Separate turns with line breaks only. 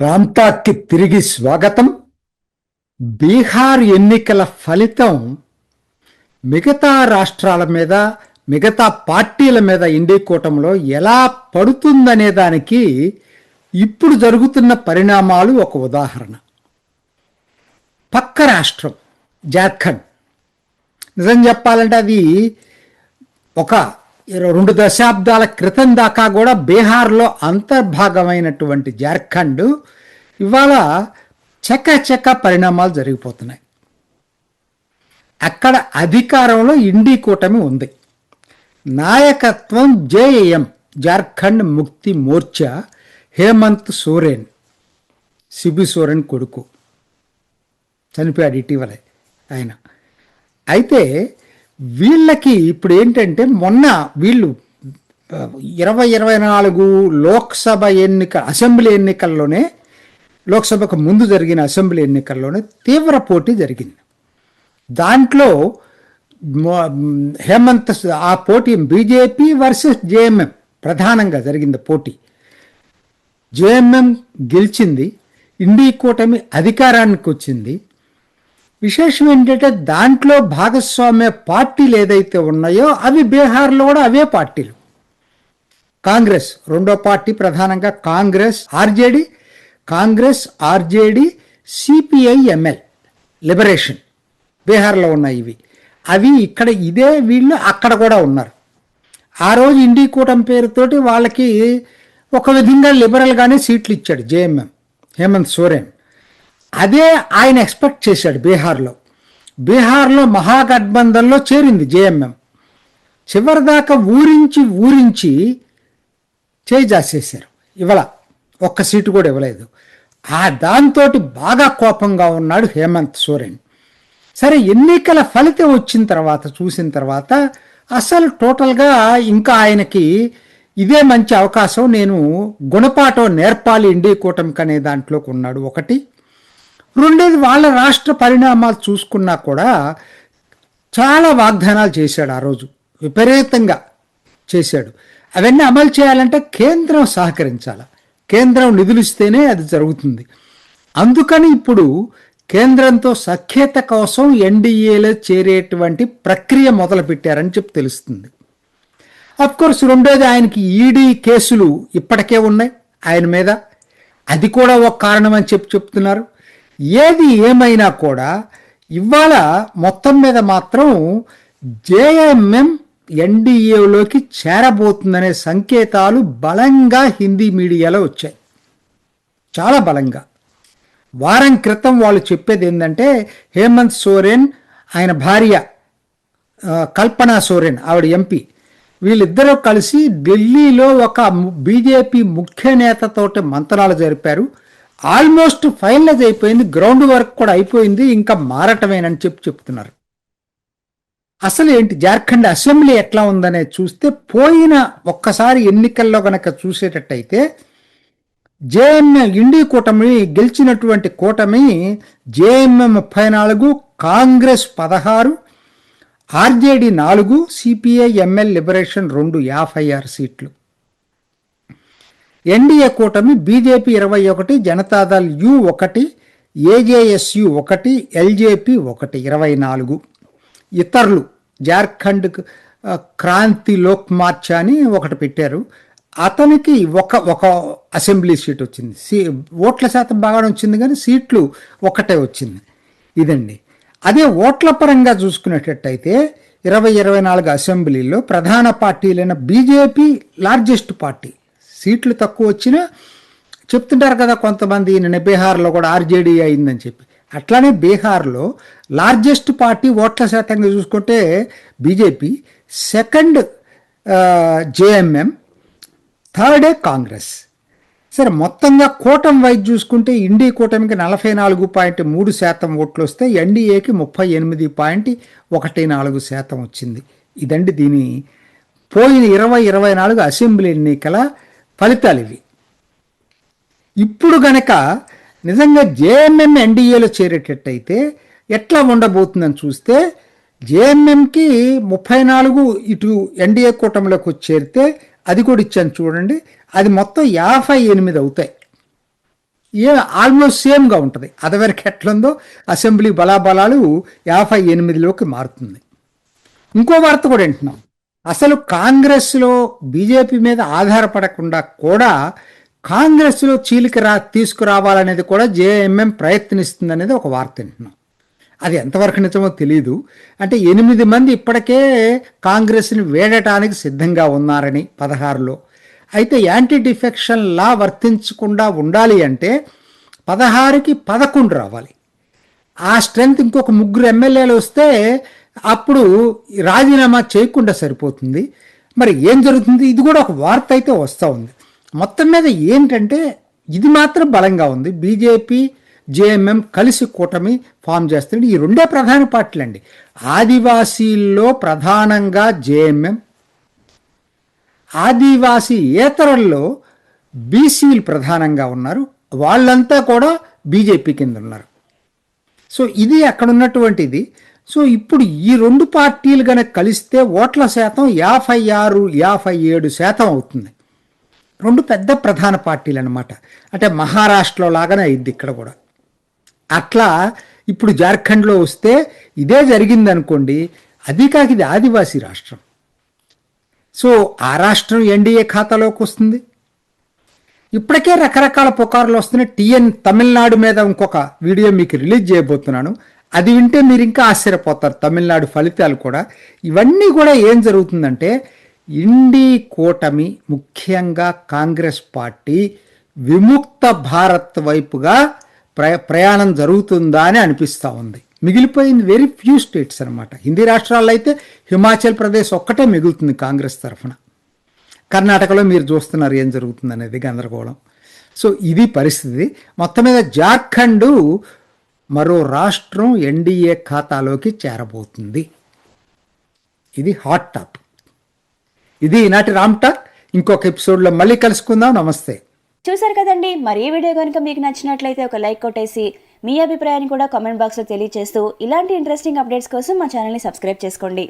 రామ్టాక్కి తిరిగి స్వాగతం. బీహార్ ఎన్నికల ఫలితం మిగతా రాష్ట్రాల మీద మిగతా పార్టీల మీద ఇండి కూటంలో ఎలా పడుతుందనే దానికి ఇప్పుడు జరుగుతున్న పరిణామాలు ఒక ఉదాహరణ. పక్క రాష్ట్రం జార్ఖండ్. నిజం చెప్పాలంటే అది ఒక ఇరవై రెండు దశాబ్దాల క్రితం దాకా కూడా బీహార్లో అంతర్భాగమైనటువంటి జార్ఖండ్ ఇవాళ చకచక పరిణామాలు జరిగిపోతున్నాయి. అక్కడ అధికారంలో ఇండి కూటమి ఉంది. నాయకత్వం జేఏఎం జార్ఖండ్ ముక్తి మోర్చా హేమంత్ సోరెన్ సిబి సోరెన్ కొడుకు. చనిపోయాడు ఇటీవలే ఆయన. అయితే వీళ్ళకి ఇప్పుడు ఏంటంటే మొన్న వీళ్ళు ఇరవై ఇరవై నాలుగు లోక్సభ ఎన్నిక అసెంబ్లీ ఎన్నికల్లోనే లోక్సభకు ముందు జరిగిన అసెంబ్లీ ఎన్నికల్లోనే తీవ్ర పోటీ జరిగింది. దాంట్లో హేమంత్ ఆ పోటీ బీజేపీ వర్సెస్ జేఎంఎం ప్రధానంగా జరిగింది పోటీ. జేఎంఎం గెలిచింది ఇండి కూటమి అధికారానికి వచ్చింది విశేషం ఏంటంటే దాంట్లో భాగస్వామ్య పార్టీలు ఏదైతే ఉన్నాయో అవి బీహార్లో కూడా అవే పార్టీలు. కాంగ్రెస్ రెండో పార్టీ ప్రధానంగా Congress RJD Congress RJD CPI ML liberation. బీహార్లో ఉన్నాయి ఇవి. అవి ఇక్కడ ఇదే వీళ్ళు అక్కడ కూడా ఉన్నారు. ఆ రోజు ఇండి కూటమి పేరుతోటి వాళ్ళకి ఒక విధంగా లిబరల్గానే సీట్లు ఇచ్చాడు జేఎంఎం హేమంత్ సోరెన్. అదే ఆయన ఎక్స్పెక్ట్ చేశాడు బీహార్లో. బీహార్లో మహాగఠబంధన్లో చేరింది జేఎంఎం. చివరిదాకా ఊరించి ఊరించి చేయి ఇవాళ ఇవ్వల ఒక్క సీటు కూడా ఇవ్వలేదు. ఆ దాంతో బాగా కోపంగా ఉన్నాడు హేమంత్ సోరెన్. సరే ఎన్నికల ఫలితం వచ్చిన తర్వాత చూసిన తర్వాత అసలు టోటల్గా ఇంకా ఆయనకి ఇదే మంచి అవకాశం నేను గుణపాఠం నేర్పాలి ఇండి కూటమికి అనే దాంట్లోకి ఉన్నాడు ఒకటి. రెండేది వాళ్ళ రాష్ట్ర పరిణామాలు చూసుకున్నా కూడా చాలా వాగ్దానాలు చేశాడు ఆ రోజు. విపరీతంగా చేశాడు. అవన్నీ అమలు చేయాలంటే కేంద్రం సహకరించాలి. కేంద్రం నిధులు ఇస్తేనే అది జరుగుతుంది. అందుకని ఇప్పుడు కేంద్రంతో సఖ్యత కోసం ఎన్డీఏలో చేరేటువంటి ప్రక్రియ మొదలుపెట్టారని చెప్పి తెలుస్తుంది. అఫ్ కోర్స్ రెండోది ఆయనకి ఈడీ కేసులు ఇప్పటికే ఉన్నాయి. ఆయన మీద. అది కూడా ఒక కారణం అని చెప్పి చెప్తున్నారు. ఏది ఏమైనా కూడా ఇవాళ మొత్తం మీద మాత్రం జేఎంఎం ఎన్డీఏలోకి చేరబోతుందనే సంకేతాలు బలంగా హిందీ మీడియాలో వచ్చాయి. చాలా బలంగా. వారం క్రితం వాళ్ళు చెప్పేది ఏంటంటే హేమంత్ సోరెన్ ఆయన భార్య కల్పన కల్పనా సోరెన్ ఆవిడ ఎంపీ వీళ్ళిద్దరూ కలిసి ఢిల్లీలో ఒక బీజేపీ ముఖ్య నేతతోటి మంత్రాలు జరిపారు. ఆల్మోస్ట్ ఫైనలైజ్ అయిపోయింది గ్రౌండ్ వర్క్ కూడా అయిపోయింది ఇంకా మారటమేనని చెప్పి చెప్తున్నారు. అసలు ఏంటి జార్ఖండ్ అసెంబ్లీ ఎట్లా ఉందనే చూస్తే పోయిన ఒక్కసారి ఎన్నికల్లో గనక చూసేటట్టయితే జేఎంఎం ఇండి కూటమి గెలిచినటువంటి కూటమి జేఎంఎం ముప్పై నాలుగు కాంగ్రెస్ పదహారు ఆర్జేడి నాలుగు సిపిఐ ఎంఎల్ లిబరేషన్ రెండు యాభై ఆరు సీట్లు. ఎన్డీఏ కూటమి బీజేపీ ఇరవై ఒకటి జనతాదళ్ యు ఒకటి ఏజేఎస్యు ఒకటి ఎల్జేపీ ఒకటి ఇరవై నాలుగు. ఇతరులు జార్ఖండ్ క్రాంతి లోక్ మార్చ్ అని ఒకటి పెట్టారు. అతనికి ఒక ఒక అసెంబ్లీ సీట్ వచ్చింది. సీ ఓట్ల శాతం బాగానే వచ్చింది కానీ సీట్లు ఒకటే వచ్చింది. ఇదండి. అదే ఓట్ల పరంగా చూసుకునేటట్టయితే ఇరవై ఇరవై నాలుగు అసెంబ్లీలో ప్రధాన పార్టీలైన బీజేపీ లార్జెస్ట్ పార్టీ. సీట్లు తక్కువ వచ్చినా చెప్తుంటారు కదా కొంతమంది నిన్న బీహార్లో కూడా ఆర్జేడీ అయిందని చెప్పి. అట్లానే బీహార్లో లార్జెస్ట్ పార్టీ ఓట్ల శాతంగా చూసుకుంటే బీజేపీ సెకండ్ జేఎంఎం థర్డే కాంగ్రెస్. సరే మొత్తంగా కూటమి వైజ్ చూసుకుంటే ఇండి కూటమికి నలభై నాలుగు పాయింట్ మూడు శాతం ఓట్లు వస్తే ఎన్డీఏకి ముప్పై ఎనిమిది పాయింట్ ఒకటి నాలుగు శాతం వచ్చింది. ఇదండి దీని పోయిన ఇరవై ఇరవై నాలుగు అసెంబ్లీ ఎన్నికల ఫలితాలు ఇవి. ఇప్పుడు గనక నిజంగా జేఎంఎం ఎన్డీఏలో చేరేటట్టయితే ఎట్లా ఉండబోతుందని చూస్తే జేఎంఎంకి ముప్పై నాలుగు ఇటు ఎన్డీఏ కూటమిలోకి వచ్చి చేరితే అది కూడా ఇచ్చాను చూడండి. అది మొత్తం యాభై ఎనిమిది అవుతాయి. ఏ ఆల్మోస్ట్ సేమ్గా ఉంటుంది. అదివరకు ఎట్లుందో అసెంబ్లీ బలాబలాలు యాభై ఎనిమిదిలోకి మారుతుంది. ఇంకో వార్త కూడా వింటున్నాం. అసలు కాంగ్రెస్లో బీజేపీ మీద ఆధారపడకుండా కూడా కాంగ్రెస్లో చీలిక రా తీసుకురావాలనేది కూడా జేఎంఎం ప్రయత్నిస్తుంది అనేది ఒక వార్త వింటున్నాం. అది ఎంతవరకు నిజమో తెలియదు అంటే ఎనిమిది మంది ఇప్పటికే కాంగ్రెస్ని వేడటానికి సిద్ధంగా ఉన్నారని పదహారులో. అయితే యాంటీ డిఫెక్షన్ లా వర్తించకుండా ఉండాలి అంటే పదహారుకి పదకొండు రావాలి. ఆ స్ట్రెంగ్త్ ఇంకొక ముగ్గురు ఎమ్మెల్యేలు వస్తే అప్పుడు రాజీనామా చేయకుండా సరిపోతుంది. మరి ఏం జరుగుతుంది? ఇది కూడా ఒక వార్త అయితే వస్తూ ఉంది. మొత్తం మీద ఏంటంటే ఇది మాత్రం బలంగా ఉంది. బీజేపీ జేఎంఎం కలిసి కూటమి ఫామ్ చేస్తుంది ఈ రెండే ప్రధాన పార్టీలు అండి ఆదివాసీల్లో ప్రధానంగా జేఎంఎం. ఆదివాసీ ఏతరుల్లో బీసీలు ప్రధానంగా ఉన్నారు. వాళ్ళంతా కూడా బీజేపీ కింద ఉన్నారు. సో ఇది అక్కడ ఉన్నటువంటిది సో ఇప్పుడు ఈ రెండు పార్టీలు కనుక కలిస్తే ఓట్ల శాతం యాభై ఆరు యాభై ఏడు శాతం అవుతుంది. రెండు పెద్ద ప్రధాన పార్టీలు అనమాట అంటే మహారాష్ట్రలో లాగానే అయింది ఇక్కడ కూడా. అట్లా ఇప్పుడు జార్ఖండ్లో వస్తే ఇదే జరిగిందనుకోండి అది కాక ఇది ఆదివాసీ రాష్ట్రం. సో ఆ రాష్ట్రం ఎన్డీఏ ఖాతాలోకి వస్తుంది. ఇప్పటికే రకరకాల పుకార్లు వస్తున్నాయి. టీఎన్ తమిళనాడు మీద ఇంకొక వీడియో మీకు రిలీజ్ చేయబోతున్నాను. అది వింటే మీరు ఇంకా ఆశ్చర్యపోతారు. తమిళనాడు ఫలితాలు కూడా. ఇవన్నీ కూడా ఏం జరుగుతుందంటే ఇండి కూటమి ముఖ్యంగా కాంగ్రెస్ పార్టీ విముక్త భారత్ వైపుగా ప్ర ప్రయాణం జరుగుతుందా అని అనిపిస్తూ ఉంది. మిగిలిపోయింది వెరీ ఫ్యూ స్టేట్స్ అనమాట హిందీ రాష్ట్రాల్లో అయితే హిమాచల్ ప్రదేశ్ ఒక్కటే మిగులుతుంది కాంగ్రెస్ తరఫున. కర్ణాటకలో మీరు చూస్తున్నారు ఏం జరుగుతుంది అనేది గందరగోళం. సో ఇది పరిస్థితి. మొత్తం మీద జార్ఖండ్ మరో రాష్ట్రం ఎన్డీఏ ఖాతాలోకి చేరబోతుంది. ఇది హాట్ టాప్ ఇది ఈనాటి రామ్ టాక్. ఇంకొక ఎపిసోడ్లో మళ్ళీ కలుసుకుందాం. నమస్తే.
చూసారు కదండి మరి ఈ వీడియో కనుక మీకు నచ్చినట్లయితే ఒక లైక్ కొట్టేసి మీ అభిప్రాయాన్ని కూడా కామెంట్ బాక్స్లో తెలియజేస్తూ ఇలాంటి ఇంట్రెస్టింగ్ అప్డేట్స్ కోసం మా ఛానల్ని సబ్స్క్రైబ్ చేసుకోండి.